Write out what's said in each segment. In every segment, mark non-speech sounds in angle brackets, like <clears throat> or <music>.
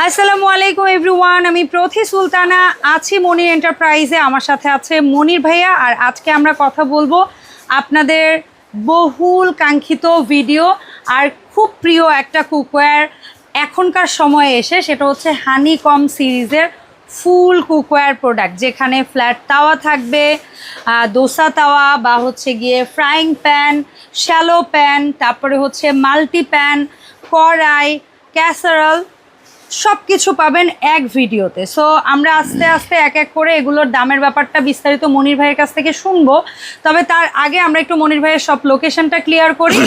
আসসালামু আলাইকুম এভরিওয়ান আমি প্রথি সুলতানা, আছি মনির এন্টারপ্রাইজে আমার সাথে আছে মনির ভাইয়া। আর আজকে আমরা কথা বলব আপনাদের বহুল কাঙ্ক্ষিত ভিডিও আর খুব প্রিয় একটা কুকওয়্যার এখনকার সময়ে এসে, সেটা হচ্ছে হানি কম সিরিজের ফুল কুকওয়্যার প্রোডাক্ট যেখানে ফ্ল্যাট তাওয়া থাকবে দোসা তাওয়া বা হচ্ছে গিয়ে ফ্রাইং প্যান শ্যালো প্যান তারপরে হচ্ছে মাল্টি প্যান কড়াই ক্যাসারল সব কিছু পাবেন এক ভিডিওতে। সো আমরা আস্তে আস্তে এক এক করে এগুলোর দামের ব্যাপারটা বিস্তারিত মনির ভাইয়ের কাছ থেকে শুনব। তবে তার আগে আমরা একটু মনির ভাইয়ের সব লোকেশনটা ক্লিয়ার করি।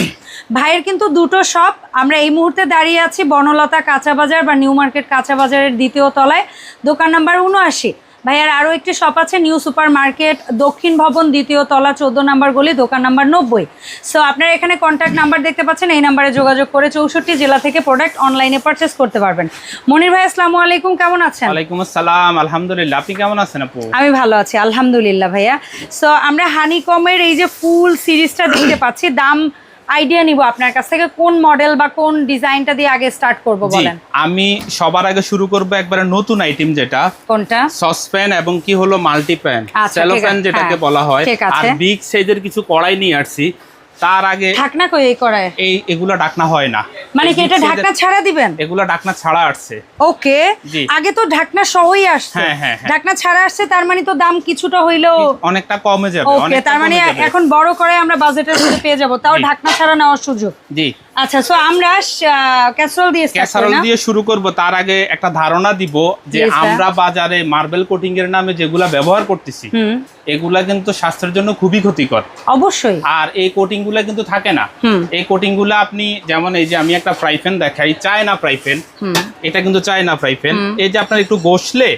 ভাইয়ের কিন্তু দুটো শপ আমরা এই মুহূর্তে দাঁড়িয়ে আছি বনলতা কাঁচা বাজার বা নিউ মার্কেট কাঁচা বাজারের দ্বিতীয় তলায়। দোকান নাম্বার উনআশি। ভাইয়ার আরও একটি শপ আছে নিউ সুপার মার্কেট দক্ষিণ ভবন দ্বিতীয় তলা চোদ্দ নাম্বার গলি দোকান নাম্বার নব্বই। সো আপনারা এখানে কন্ট্যাক্ট নাম্বার দেখতে পাচ্ছেন এই নাম্বারে যোগাযোগ করে চৌষট্টি জেলা থেকে প্রোডাক্ট অনলাইনে পারচেস করতে পারবেন। মনির ভাই আসসালামু আলাইকুম কেমন আছেন? ওয়ালাইকুম আসসালাম আলহামদুলিল্লাহ। আপনি কেমন আছেন আপু? আমি ভালো আছি আলহামদুলিল্লাহ ভাইয়া। সো আমরা হানিকমের এই যে ফুল সিরিজটা দেখতে পাচ্ছি দাম আইডিয়া নিব আপনার কাছ থেকে কোন মডেল বা কোন ডিজাইনটা দিয়ে আগে স্টার্ট করব বলেন? আমি সবার আগে শুরু করব একবারে নতুন আইটেম যেটা। কোনটা? সসপ্যান এবং কি হলো মাল্টিপ্যান আচ্ছা, সেলো ঠিক প্যান আছে, যেটাকে হ্যাঁ, বলা হয়। আর বিগ সাইজের কিছু কড়াই নিয়ে আসছি। তার আগে ঢাকনা কই এই করায় এই এগুলো ঢাকনা হয় না। মানে কি এটা ঢাকনা ছাড়া দিবেন? এগুলো ঢাকনা ছাড়া আসছে। ওকে আগে তো ঢাকনা সহই আসছে। হ্যাঁ, হ্যাঁ, হ্যাঁ। ঢাকনা ছাড়া আসছে তার মানে তো দাম কিছুটা হইলেও অনেকটা কমে যাবে ওকে তার মানে এখন বড় করে আমরা বাজেটের মধ্যে পেয়ে যাব তাও ঢাকনা ছাড়া নেওয়ার সুযোগ। জি। আচ্ছা সো আমরা ক্যাসরোল দিয়ে ক্যাসারোল দিয়ে শুরু করব তার আগে একটা ধারণা দিব যে আমরা বাজারে মার্বেল কোটিং এর নামে যেগুলা ব্যবহার করতেছি এগুলা কিন্তু স্বাস্থ্যের জন্য খুবই ক্ষতিকর। অবশ্যই। আর এই কোটিংগুলা কিন্তু থাকে না। এই কোটিংগুলা আপনি যেমন এই যে আমি একটা ফ্রাই প্যান দেখাই চায়না ফ্রাই প্যান হুম। এটা কিন্তু চায়না ফ্রাই প্যান এই যে আপনার একটু গোসলে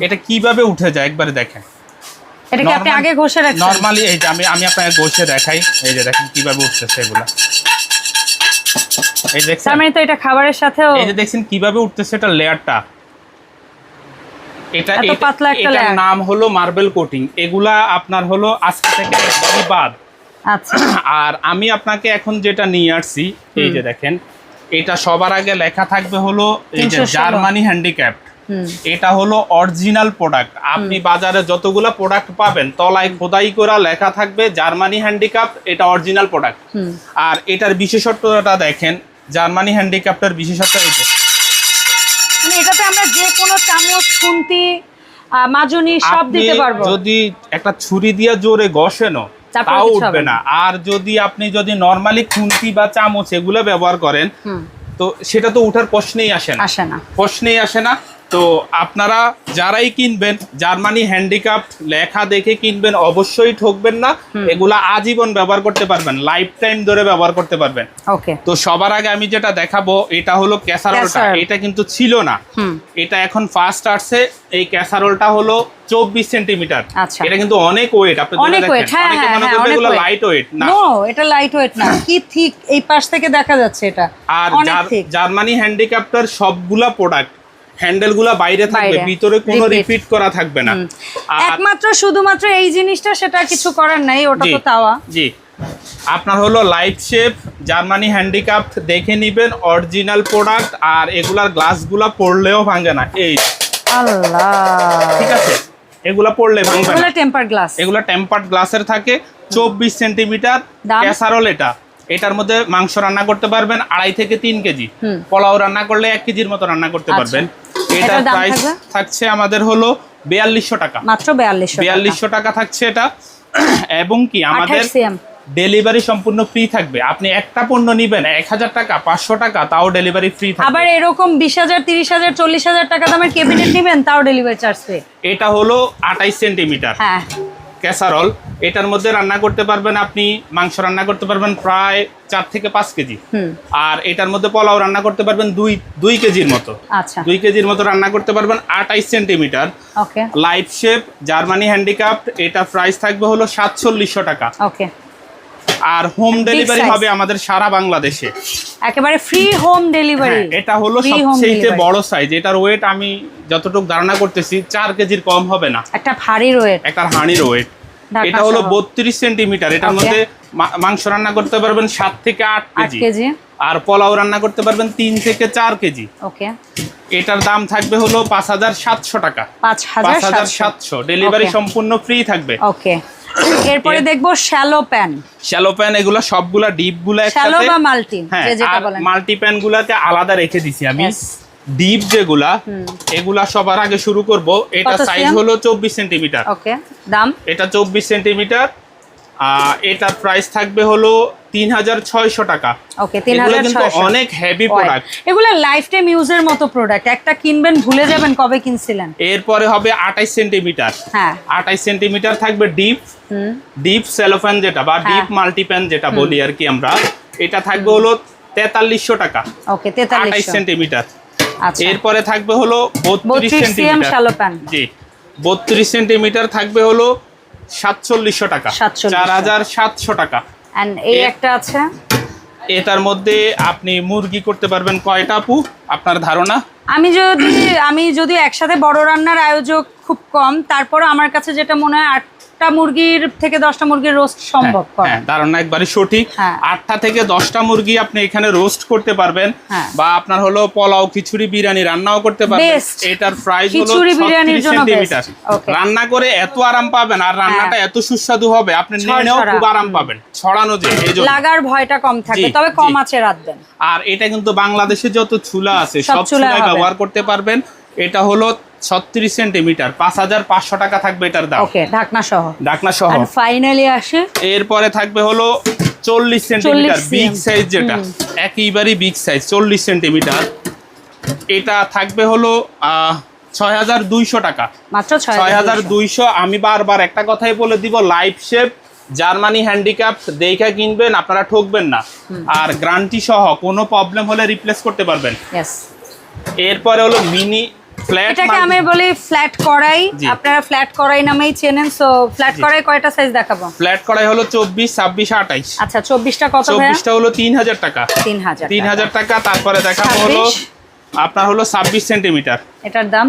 এটা কীভাবে উঠে যায় একবারে দেখেন। এটা কি আপনি আগে ঘষে রাখছেন? নরমালি এই যে আমি আমি আপনাকে গোসে দেখাই। এই যে দেখেন কীভাবে উঠতেছে এগুলা। এই দেখছেন? তার মানে তো এটা খাবারের সাথেও এই যে দেখছেন কীভাবে উঠতেছে এটা লেয়ারটা। এটা পাতলা একটা লেয়ার। নাম হলো মার্বেল কোটিং। এগুলা আপনার হলো আজকে থেকে একদমই বাদ। আচ্ছা। আর আমি আপনাকে এখন যেটা নিয়ে আসছি এই যে দেখেন এটা সবার আগে লেখা থাকবে হলো এই যে জার্মানি হ্যান্ডিক্যাপ হুম এটা হলো অরিজিনাল প্রোডাক্ট আপনি বাজারে যতগুলো প্রোডাক্ট পাবেন তলায় খোদাই করা লেখা থাকবে জার্মানি হ্যান্ডিক্যাপ এটা অরিজিনাল প্রোডাক্ট আর এটার বিশেষত্বটা দেখেন জার্মানি হ্যান্ডিক্যাপটার বিশেষত্ব যে। মানে এটাতে আমরা যে কোনো চামচ খুন্তি মাজনি সব দিতে পারব। যদি একটা ছুরি দিয়ে জোরে তারপর তাও উঠবে না। আর যদি আপনি যদি নর্মালি খুন্তি বা চামচ এগুলো ব্যবহার করেন তো সেটা তো উঠার প্রশ্নেই আসে না। আসে না। প্রশ্নেই আসে না। তো আপনারা যারাই কিনবেন জার্মানি হ্যান্ডিক্রাফট লেখা দেখে কিনবেন অবশ্যই ঠকবেন না। এগুলা আজীবন ব্যবহার করতে পারবেন লাইফ টাইম ধরে ব্যবহার করতে পারবেন। ওকে তো সবার আগে আমি যেটা দেখাবো এটা হলো ক্যাসারোলটা। ক্যাসারোল। এটা কিন্তু ছিল না। এটা এখন ফার্স্ট আসছে। এই ক্যাসারোলটা হলো চব্বিশ সেন্টিমিটার আচ্ছা। এটা কিন্তু অনেক ওয়েট আপনি অনেক। ওয়েট হ্যাঁ হ্যাঁ হ্যাঁ এগুলো লাইট ওয়েট না। এটা লাইট ওয়েট না। কি ঠিক? এই পাশ থেকে দেখা যাচ্ছে এটা। আর জার্মানি হ্যান্ডিক্রাফটার সবগুলা প্রোডাক্ট হ্যান্ডেলগুলা বাইরে থাকবে ভিতরে কোনো রিপিট করা থাকবে না। একমাত্র শুধুমাত্র এই জিনিসটা সেটা কিছু করার নাই ওটা তো তাওয়া। জি। আপনার হলো লাইফ শেপ জার্মানি হ্যান্ডিক্রাফট দেখে নিবেন অরিজিনাল প্রোডাক্ট আর এগুলার গ্লাসগুলা পড়লেও ভাঙে না। এই আল্লাহ। ঠিক আছে? এগুলা পড়লে ভাঙবে না। এগুলো টেম্পার গ্লাস এগুলো টেম্পার্ড গ্লাসের থাকে চব্বিশ সেন্টিমিটার দাম? ক্যাসারোল এটা। এটার মধ্যে মাংস রান্না করতে পারবেন আড়াই থেকে তিন কেজি। পোলাও রান্না করলে এক কেজির মতো রান্না করতে আচ্ছা। পারবেন। এটার প্রাইস থাকছে আমাদের হলো বিয়াল্লিশশো টাকা। মাত্র বিয়াল্লিশশো বিয়াল্লিশশো টাকা থাকছে এটা। <clears throat> এবং কি আমাদের ডেলিভারি সম্পূর্ণ ফ্রি থাকবে। আপনি একটা পণ্য নিবেন এক হাজার টাকা পাঁচশো টাকা তাও ডেলিভারি ফ্রি আবার এরকম বিশ হাজার তিরিশ হাজার চল্লিশ হাজার টাকা দামের কেবিনেট নেবেন তাও ডেলিভারি চার্জ ফ্রি এটা হলো আঠাইশ সেন্টিমিটার হ্যাঁ। ক্যাসারল এটার মধ্যে রান্না করতে পারবেন আপনি মাংস রান্না করতে পারবেন প্রায় চার থেকে পাঁচ কেজি। আর এটার মধ্যে পোলাও রান্না করতে পারবেন দুই দুই কেজির মতো। আচ্ছা। দুই কেজির মতো রান্না করতে পারবেন আটাইশ centimetre. Okay. Life shape Germany handicraft এটা প্রাইস থাকবে হলো সাতচল্লিশশো টাকা। ওকে। আর হোম ডেলিভারি হবে আমাদের সারা বাংলাদেশে। একেবারে ফ্রি হোম ডেলিভারি এটা হলো সবচেয়ে বড় সাইজ এটার ওয়েট আমি যতটুকু ধারণা করতেছি চার কেজির কম হবে না। একটা ভারী রয়েট একটা হাঁড়ির ওয়েট এটা হলো। বত্রিশ সেন্টিমিটার এটার মধ্যে মাংস রান্না করতে পারবেন সাত থেকে আট কেজি। আর পোলাও রান্না করতে পারবেন তিন থেকে চার কেজি। ওকে এটার দাম থাকবে হলো পাঁচ হাজার সাতশো টাকা। পাঁচ হাজার সাতশো। ডেলিভারি সম্পূর্ণ ফ্রি থাকবে। ওকে <coughs> এরপরে দেখব শ্যালো প্যান। শ্যালো প্যান এগুলো সবগুলা ডিপগুলা শ্যালো বা মাল্টি হ্যাঁ যেটা বলেন। মাল্টি প্যান গুলাকে আলাদা রেখে দিছি আমি। ডিপ যেগুলা এগুলা সবার আগে শুরু করব। এটা সাইজ? হলো চব্বিশ সেন্টিমিটার ওকে দাম? এটা চব্বিশ সেন্টিমিটার এটার প্রাইস থাকবে হলো তিন হাজার ছয়শো টাকা। ওকে তিন হাজার অনেক হেভি প্রোডাক্ট এগুলো লাইফ টাইম ইউজের মতো প্রোডাক্ট একটা কিনবেন ভুলে যাবেন কবে কিনছিলেন। এরপরে হবে আঠাইশ সেন্টিমিটার। হ্যাঁ। আঠাইশ সেন্টিমিটার থাকবে ডিপ ডিপ সেলোফ্যান যেটা বা ডিপ। মাল্টিপ্যান যেটা বলি আর কি আমরা। এটা থাকবে হলো তেতাল্লিশশো টাকা। ওকে আঠাইশ তেতাল্লিশ সেন্টিমিটার। আচ্ছা। এরপরে থাকবে হলো বত্রিশ বত্রিশ সেন্টিমিটার। জি। বত্রিশ সেন্টিমিটার থাকবে হলো সাতচল্লিশশো টাকা। 4700 চার হাজার সাতশো টাকা। এই একটা আছে? এটার মধ্যে আপনি মুরগি করতে পারবেন কয়টা আপু? আপনার ধারণা? আমি যদি আমি যদি একসাথে বড় রান্নার আয়োজক খুব কম তারপরও আমার কাছে যেটা মনে হয় আটটা মুরগির থেকে দশটা মুরগির রোস্ট সম্ভব হ্যাঁ, হ্যাঁ ধারণা একবারে সঠিক। হ্যাঁ। আটটা থেকে দশটা মুরগি আপনি এখানে রোস্ট করতে পারবেন হ্যাঁ। বা আপনার হলো পোলাও খিচুড়ি বিরিয়ানি রান্নাও করতে পারবেন। এটার প্রাইস হলো খিচুড়ি বিরিয়ানির জন্য সেন্টিমিটার রান্না করে এত আরাম পাবেন আর রান্নাটা এত সুস্বাদু হবে আপনি নিয়েও খুব আরাম পাবেন ছড়ানো যে। লাগার ভয়টা কম থাকে তবে কম। আছে রাখবেন আর এটা কিন্তু বাংলাদেশে যত চুলা আছে সব চুলায় ব্যবহার করতে পারবেন। এটা হলো ছত্রিশ সেন্টিমিটার পাঁচ হাজার পাঁচশো টাকা থাকবে এটার দাম। ওকে ঢাকনা সহ। ডাকনা সহ। আর ফাইনালি আসে এরপরে থাকবে হলো চল্লিশ সেন্টিমিটার 40 বিগ সাইজ যেটা। একেবারেই বিগ সাইজ চল্লিশ সেন্টিমিটার। এটা থাকবে হলো ছয় হাজার দুইশো টাকা। মাত্র ছয় হাজার দুইশো। আমি বারবার একটা কথাই বলে দিব লাইফ শেপ জার্মানি হ্যান্ডিক্যাপ দেখে কিনবেন আপনারা ঠকবেন না। আর গ্রান্টি সহ কোনো প্রবলেম হলে রিপ্লেস করতে পারবেন। এরপরে হলো মিনি এটাকে আমি বলি ফ্ল্যাট কড়াই। আপনারা ফ্ল্যাট কড়াই নামেই চেনেন সো ফ্ল্যাট কড়াই কয়টা সাইজ দেখাবো? ফ্ল্যাট করাই হলো চব্বিশ ছাব্বিশ আঠাইশ। আচ্ছা চব্বিশটা কত ভাইয়া? চব্বিশটা হলো তিন হাজার টাকা। তিন হাজার তিন টাকা। তারপরে দেখাবো হলো আপনার হলো ছাব্বিশ সেন্টিমিটার। এটার দাম?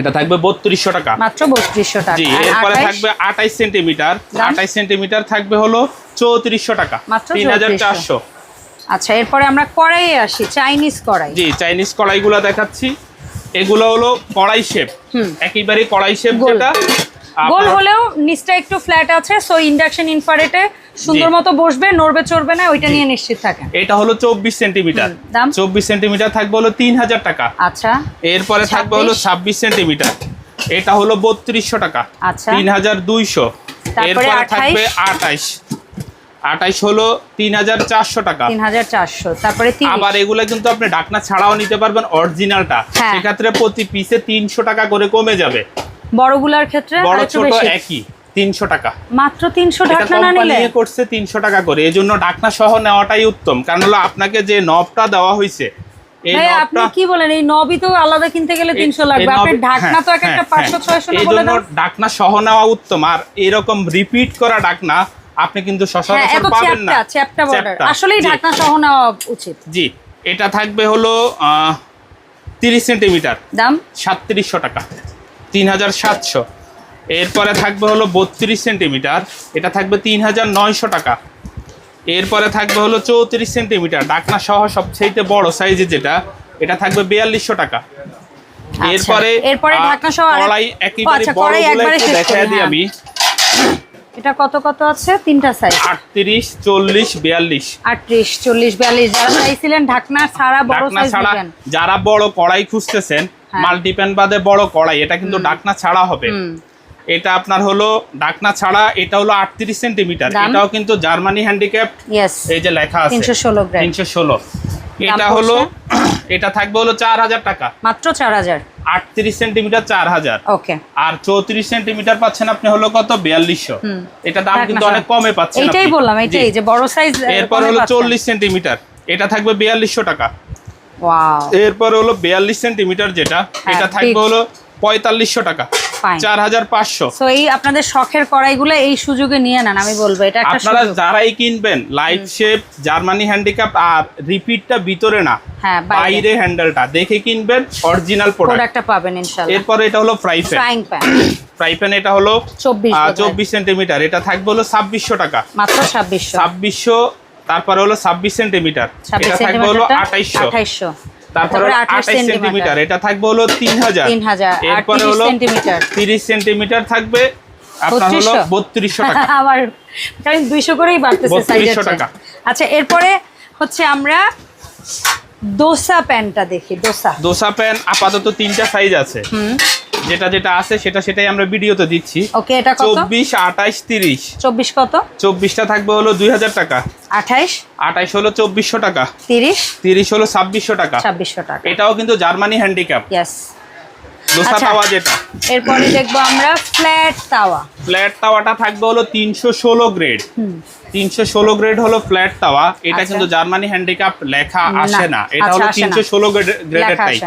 এটা থাকবে বত্রিশশো টাকা। মাত্র বত্রিশশো টাকা। জি এরপরে থাকবে আঠাইশ সেন্টিমিটার। দাম? আঠাইশ সেন্টিমিটার থাকবে হলো চৌত্রিশশো টাকা। মাত্র তিন হাজার 3400 চারশো। আচ্ছা এরপরে আমরা কড়াইয়ে আসি চাইনিজ কড়াই। জি চাইনিজ কড়াইগুলো দেখাচ্ছি। এগুলো হলো কড়াই শেপ হুম। একেবারে কড়াই শেপ। যেটা গোল হলেও নিচটা একটু ফ্ল্যাট আছে সো ইন্ডাকশন ইনফারেটে সুন্দর। মতো বসবে নড়বে চড়বে না ওইটা নিয়ে নিশ্চিত থাকেন। এটা হলো চব্বিশ সেন্টিমিটার দাম? চব্বিশ সেন্টিমিটার থাকবে হলো তিন হাজার টাকা। আচ্ছা। এরপরে থাকবে হলো 26 ছাব্বিশ সেন্টিমিটার এটা হলো বত্রিশশো টাকা। আচ্ছা। তিন হাজার দুইশো। তারপরে এরপরে 28 থাকবে আঠাইশ। আঠাইশ হলো তিন হাজার চারশো টাকা। তিন হাজার চারশো তারপরে আবার এগুলো কিন্তু আপনি ডাকনা ছাড়াও নিতে পারবেন অরিজিনালটা হ্যাঁ। সেক্ষেত্রে প্রতি পিসে তিনশো টাকা করে কমে যাবে। বড়গুলার ক্ষেত্রে বড় ছোট একই তিনশো টাকা। মাত্র তিনশো ঢাকনা না নিলে? করছে তিনশো টাকা করে এই জন্য ডাকনা সহ নেওয়াটাই উত্তম। কারণ হলো আপনাকে যে নবটা দেওয়া হয়েছে আপনি কি বলেন? এই নবই তো আলাদা কিনতে গেলে তিনশো লাগবে। ঢাকনা তো এক হ্যাঁ, একটা হ্যাঁ, পাঁচশো। ছয়শো এই জন্য সহ নেওয়া উত্তম। আর এরকম রিপিট করা ডাকনা আপনি কিন্তু হ্যাঁ সচরাচর পাবেন না। চ্যাপটা বর্ডার। আসলেই ঢাকনা সহ নেওয়া উচিত। জি এটা থাকবে হলো তিরিশ সেন্টিমিটার। দাম? সাতত্রিশশো টাকা। তিন হাজার সাতশো। এরপরে থাকবে হলো বত্রিশ সেন্টিমিটার। এটা থাকবে তিন হাজার নয়শো টাকা। এরপরে থাকবে হলো চৌত্রিশ সেন্টিমিটার। ডাকনা সহ সবচেয়ে বড় সাইজে যেটা এটা থাকবে বিয়াল্লিশশো টাকা। এরপরে আচ্ছা, এরপরে ঢাকনা সহ কড়াই একেবারে আচ্ছা, বড় একবারে শেষ দেখাই দিই হ্যাঁ। আমি। এটা কত কত আছে? তিনটা সাইজ আটত্রিশ চল্লিশ বিয়াল্লিশ। আটত্রিশ চল্লিশ বিয়াল্লিশ যারা চাইছিলেন ঢাকনা ছাড়া বড় সাইজ যারা বড় কড়াই খুঁজতেছেন হ্যাঁ। মাল্টিপ্যান বাদে বড় কড়াই এটা কিন্তু ডাকনা ছাড়া হবে। এটা আপনার হলো ডাকনা ছাড়া এটা হলো আটত্রিশ সেন্টিমিটার। এটাও কিন্তু জার্মানি হ্যান্ডিক্যাপ এই যে লেখা আছে। তিনশো ষোলো গ্রাম তিনশো ষোলো। এটা পড়ছে? হলো এটা থাকবে হলো চার হাজার টাকা। মাত্র চার হাজার। আটত্রিশ সেন্টিমিটার চার হাজার। আর চৌত্রিশ সেন্টিমিটার পাচ্ছেন আপনি হলো কত? বিয়াল্লিশশো। এটা দাম কিন্তু অনেক কমে পাচ্ছেন এটাই বললাম এটাই যে বড় সাইজ এরপর হলো চল্লিশ সেন্টিমিটার। এটা থাকবে বিয়াল্লিশশো টাকা। এরপর হলো বিয়াল্লিশ সেন্টিমিটার যেটা হ্যাঁ, এটা থাকবে হলো পঁয়তাল্লিশশো টাকা। হাজার পাঁচশো। সো এই আপনাদের শখের কড়াইগুলো এই সুযোগে নিয়ে নেন আমি বলব। এটা একটা আপনারা যারাই কিনবেন লাইফ শেপ জার্মানি হ্যান্ডিক্যাপ আর রিপিটটা ভিতরে না হ্যাঁ বাইরে। হ্যান্ডেলটা দেখে কিনবেন অরিজিনাল প্রোডাক্টটা পাবেন ইনশাআল্লাহ। এরপরে এটা হলো fry pan frying pan fry pan এটা হলো চব্বিশ বোধহয়। চব্বিশ সেন্টিমিটার এটা থাকবে হলো ছাব্বিশশো টাকা। মাত্র তারপরে হলো ছাব্বিশ সেন্টিমিটার এটা থাকবে হলো সেন্টিমিটার আঠাইশশো। আঠাইশশো। তারপরে তারপরে 28 সেন্টিমিটার সেন্টিমিটার। এটা থাকবে হলো তিন হাজার। তিন হাজার আর এরপরে তিরিশ হলো থাকবে। আপনার হলো 3200 বত্রিশশো টাকা। <laughs> কারণ দুইশো করেই বাড়তেছে 3200 টাকা। আচ্ছা এরপরে হচ্ছে আমরা দোসা প্যান্টটা দেখি দোসা। দোসা প্যান আপাতত তিনটা সাইজ আছে। হুম। যেটা যেটা আছে সেটা সেটাই আমরা ভিডিওতে দিচ্ছি। ওকে এটা কত? চব্বিশ আঠাইশ তিরিশ। চব্বিশ কত? চব্বিশটা থাকবে হলো দুই হাজার টাকা। আঠাইশ? আঠাইশ হলো চব্বিশশো টাকা। তিরিশ? তিরিশ হলো ছাব্বিশশো টাকা। ছাব্বিশশো টাকা। এটাও কিন্তু জার্মানি হ্যান্ডিক্যাপ ইয়েস দোসা আচ্ছা। তাওয়া যেটা। এরপরে দেখব আমরা ফ্ল্যাট তাওয়া। ফ্ল্যাট তাওয়াটা থাকবে হলো তিনশো ষোলো গ্রেড। তিনশো ষোলো গ্রেড হলো ফ্ল্যাট তাওয়া। এটা আচ্ছা। কিন্তু জার্মানি হ্যান্ডিক্যাপ লেখা আসে না। এটা আচ্ছা, হলো তিনশো ষোলো গ্রেডের টাইপ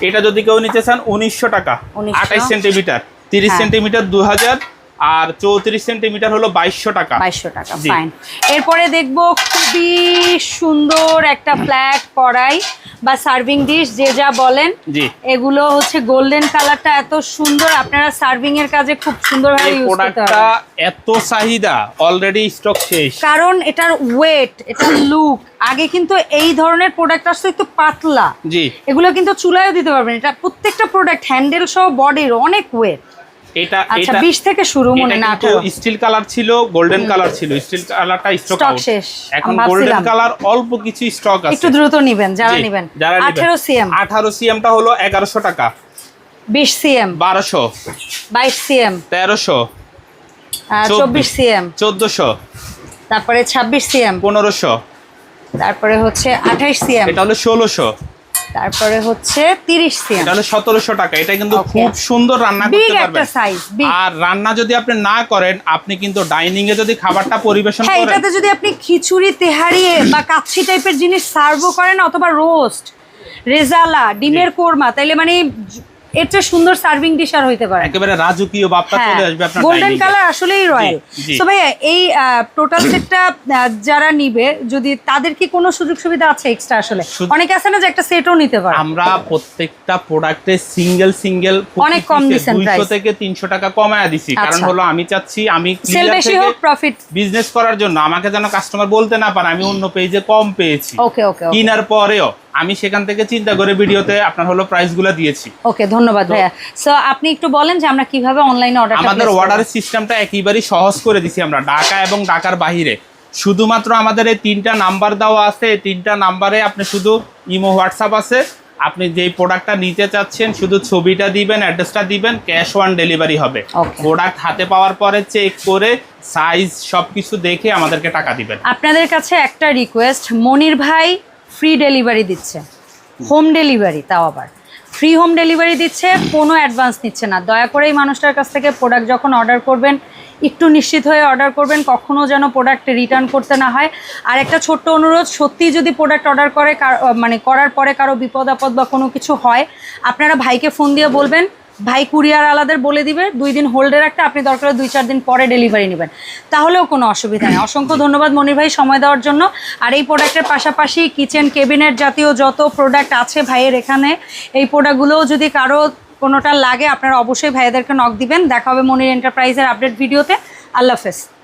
এটা যদি কেউ নিতে চান উনিশশো টাকা। 1900 আঠাইশ সেন্টিমিটার তিরিশ হ্যাঁ। সেন্টিমিটার দু হাজার আর চৌত্রিশ সেন্টিমিটার হলো বাইশশো টাকা। বাইশশো টাকা ফাইন এরপরে দেখব খুবই সুন্দর একটা ফ্ল্যাট কড়াই বা সার্ভিং ডিশ যে যা বলেন। এগুলো হচ্ছে গোল্ডেন কালারটা এত সুন্দর আপনারা সার্ভিং এর কাজে খুব সুন্দরভাবে ইউজ করতে পারবেন। এত চাহিদা অলরেডি স্টক শেষ। কারণ এটার ওয়েট এটার লুক আগে কিন্তু এই ধরনের প্রোডাক্ট আসতো একটু পাতলা। জি। এগুলো কিন্তু চুলায়ও দিতে পারবেন এটা প্রত্যেকটা প্রোডাক্ট হ্যান্ডেল সহ বডির অনেক ওয়েট এটা আচ্ছা এটা বিশ থেকে শুরু মনে না স্টিল কালার ছিল গোল্ডেন কালার ছিল। স্টিল কালারটা স্টক আউট শেষ। এখন গোল্ডেন কালার অল্প কিছু স্টক আছে। একটু দ্রুত নিবেন যারা নিবেন। যারা আঠেরো সিএম আঠারো সিএমটা হলো এগারোশো টাকা। বিশ সিএম বারোশো। বাইশ সিএম তেরোশো। চব্বিশ। চব্বিশ সিএম চোদ্দশো। তারপরে ছাব্বিশ সিএম পনেরোশো। তারপরে হচ্ছে আঠাইশ সিএম এটা হলো ষোলোশো। তারপরে হচ্ছে তিরিশ সিএম। এটা হলো সতেরোশো টাকা। এটা কিন্তু খুব সুন্দর রান্না করতে পারবেন। সাইজ আর রান্না যদি আপনি না করেন আপনি কিন্তু ডাইনিং এ যদি খাবারটা পরিবেশন হ্যাঁ করেন এটাতে যদি আপনি খিচুড়ি তেহারি বা কাচ্ছি টাইপের জিনিস সার্ভও করেন অথবা রোস্ট রেজালা ডিমের কোরমা তাইলে মানে এর চেয়ে সুন্দর সার্ভিং ডিশ আর হইতে পারে একেবারে রাজকীয় ভাবটা চলে আসবে আপনার গোল্ডেন কালার আসলেই রয়্যাল। তো ভাইয়া এই টোটাল সেটটা যারা নিবে যদি তাদের কি কোনো সুযোগ সুবিধা আছে এক্সট্রা আসলে? অনেকে আছে না যে একটা সেটও নিতে পারে। আমরা প্রত্যেকটা প্রোডাক্টে সিঙ্গেল সিঙ্গেল অনেক কম দিছেন দুইশো price। থেকে তিনশো টাকা কমায় দিছি। কারণ আচ্ছা। হলো আমি চাচ্ছি আমি সেল বেশি হোক প্রফিট বিজনেস করার জন্য। আমাকে যেন কাস্টমার বলতে না পারে আমি অন্য পেজে কম পেয়েছি। ওকে ওকে কিনার পরেও। আমি সেখান থেকে চিন্তা করে ভিডিওতে আপনার হলো প্রাইসগুলো দিয়েছি। ওকে ধন্যবাদ ভাইয়া। সো আপনি একটু বলেন যে আমরা কীভাবে অনলাইনে অর্ডার আমাদের অর্ডারের সিস্টেমটা একেবারেই সহজ করে দিছি আমরা ঢাকা এবং ঢাকার বাহিরে। শুধুমাত্র আমাদের এই তিনটা নাম্বার দেওয়া আছে এই তিনটা নাম্বারে আপনি শুধু ইমো হোয়াটসঅ্যাপ আছে। আপনি যেই প্রোডাক্টটা নিতে চাচ্ছেন শুধু ছবিটা দিবেন অ্যাড্রেসটা দিবেন ক্যাশ অন ডেলিভারি হবে। প্রোডাক্ট হাতে পাওয়ার পরে চেক করে সাইজ সবকিছু দেখে আমাদেরকে টাকা দিবেন। আপনাদের কাছে একটা রিকোয়েস্ট মনির ভাই ফ্রি ডেলিভারি দিচ্ছে। হোম ডেলিভারি তাও আবার। ফ্রি হোম ডেলিভারি দিচ্ছে, কোনো অ্যাডভান্স নিচ্ছে না। দয়া করে এই মানুষটার কাছ থেকে প্রোডাক্ট যখন অর্ডার করবেন, একটু নিশ্চিত হয়ে অর্ডার করবেন কখনও যেন প্রোডাক্ট রিটার্ন করতে না হয়। আর একটা ছোট্ট অনুরোধ, সত্যিই যদি প্রোডাক্ট অর্ডার করে, কার- মানে করার পরে কারও বিপদ আপদ বা কোনো কিছু হয়, আপনারা ভাইকে ফোন দিয়ে বলবেন ভাই কুরিয়ার আলাদের বলে দিবে, দুই দিন হোল্ডে রাখতে আপনি দরকার দুই, চার দিন পরে ডেলিভারি নেবেন। তাহলেও কোনো অসুবিধা নেই। অসংখ্য ধন্যবাদ মনির ভাই সময় দেওয়ার জন্য। আর এই প্রোডাক্টের পাশাপাশি কিচেন কেবিনেট জাতীয় যত প্রোডাক্ট আছে ভাইয়ের এখানে, এই প্রোডাক্টগুলোও যদি কারও কোনোটা লাগে, আপনারা অবশ্যই ভাইয়াদেরকে নক দিবেন। দেখা হবে মনির এন্টারপ্রাইজের আপডেট ভিডিওতে। আল্লাহ হাফেজ।